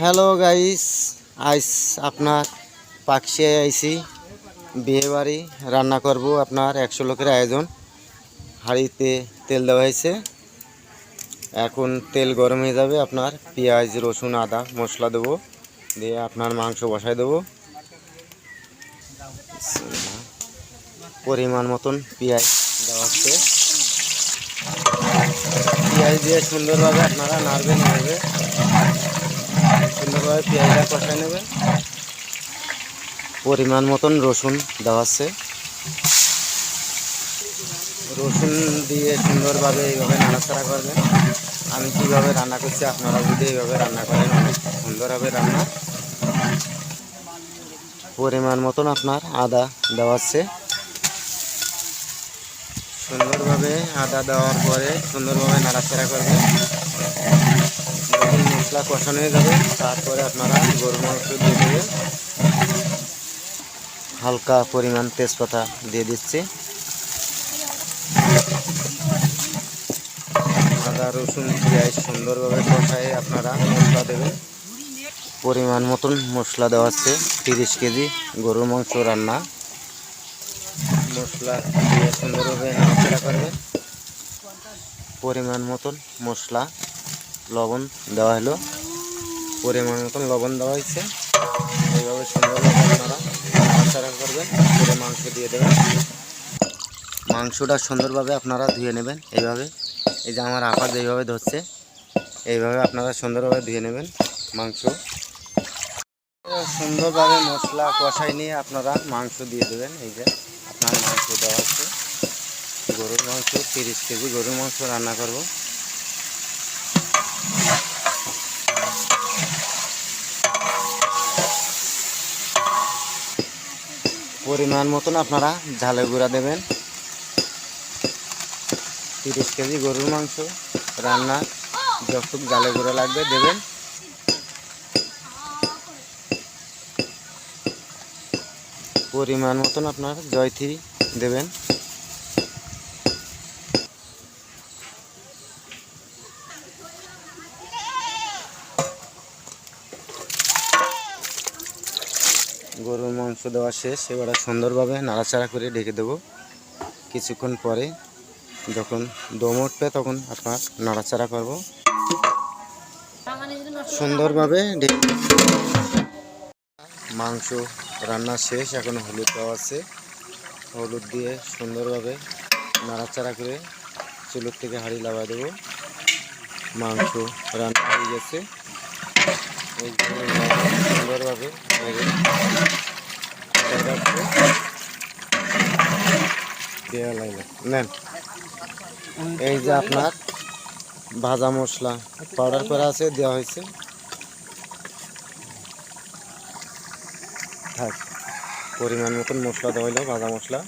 Hello guys আইস আপনার পাকশিয়ায় আইসি বিয়ে বাড়ি, রান্না করব আপনার একশো লোকের আয়োজন। হাঁড়িতে তেল দেওয়া হয়েছে। এখন তেল গরম হয়ে যাবে। আপনার পেঁয়াজ, রসুন, আদা, মশলা দেবো। দিয়ে আপনার মাংস বসায় দেবো। পরিমাণ মতন পেঁয়াজ দেওয়া হচ্ছে। পেঁয়াজ দিয়ে সুন্দরভাবে আপনারা নাড়বেন, নাড়বে। সুন্দরভাবে পেঁয়াজটা কষায় নেবেন। পরিমাণ মতন রসুন দেওয়া আছে। রসুন দিয়ে সুন্দরভাবে এইভাবে নাড়াচাড়া করবেন। আমি কীভাবে রান্না করছি আপনারা যদি এইভাবে রান্না করেন অনেক সুন্দর হবে রান্না। পরিমাণ মতন আপনার আদা দেওয়া আছে। সুন্দরভাবে আদা দেওয়ার পরে সুন্দরভাবে নাড়াচাড়া করবেন। মশলা কষানো হয়ে যাবে। তারপরে আপনারা গরু মাংস দিয়ে হালকা পরিমাণ তেজপাতা দিয়ে দিচ্ছি। আদা, রসুন, পেঁয়াজ সুন্দরভাবে কষায় আপনারা মশলা দেবেন। পরিমাণ মতন মশলা দেওয়া হচ্ছে তিরিশ কেজি গরুর মাংস রান্না। মশলা দিয়ে সুন্দরভাবে নাড়াচাড়া করবেন। পরিমাণ মতন মশলা। লবণ দেওয়া হলো। পরিমাণ মতন লবণ দেওয়া হয়েছে। এইভাবে সুন্দরভাবে আপনারা করবেন করে মাংস দিয়ে দেবেন। মাংসটা সুন্দরভাবে আপনারা ধুয়ে নেবেন এইভাবে। এই যে আমার আপা যেইভাবে ধরছে, এইভাবে আপনারা সুন্দরভাবে ধুয়ে নেবেন মাংস। সুন্দরভাবে মশলা কষাই নিয়ে আপনারা মাংস দিয়ে দেবেন। এই যে আপনার মাংস দেওয়া আছে গরুর মাংস, তিরিশ কেজি গরুর মাংস রান্না করব। পরিমাণ মতন আপনারা ঝালের গুঁড়া দেবেন। তিরিশ কেজি গরুর মাংস, রান্না, যতটুক ঝালের গুঁড়া লাগবে দেবেন। পরিমাণ মতন আপনার জয়থি দেবেন। গরুর মাংস দেওয়া শেষ, এবারে সুন্দরভাবে নাড়াচাড়া করে ঢেকে দেবো। কিছুক্ষণ পরে যখন দম উঠবে, তখন আপনার নাড়াচাড়া করব। সুন্দরভাবে মাংস রান্না শেষ, এখন হলুদ দেওয়া আছে। হলুদ দিয়ে সুন্দরভাবে নাড়াচাড়া করে চুলোর থেকে হাঁড়ি লাগাই দেবো। মাংস রান্না হয়ে গেছে। সুন্দরভাবে দেওয়া লাগবে এই যে আপনার ভাজা মশলা, পাউডার করা আছে, দেওয়া হয়েছে। পরিমাণ মতন মশলা দেওয়া হলো ভাজা মশলা।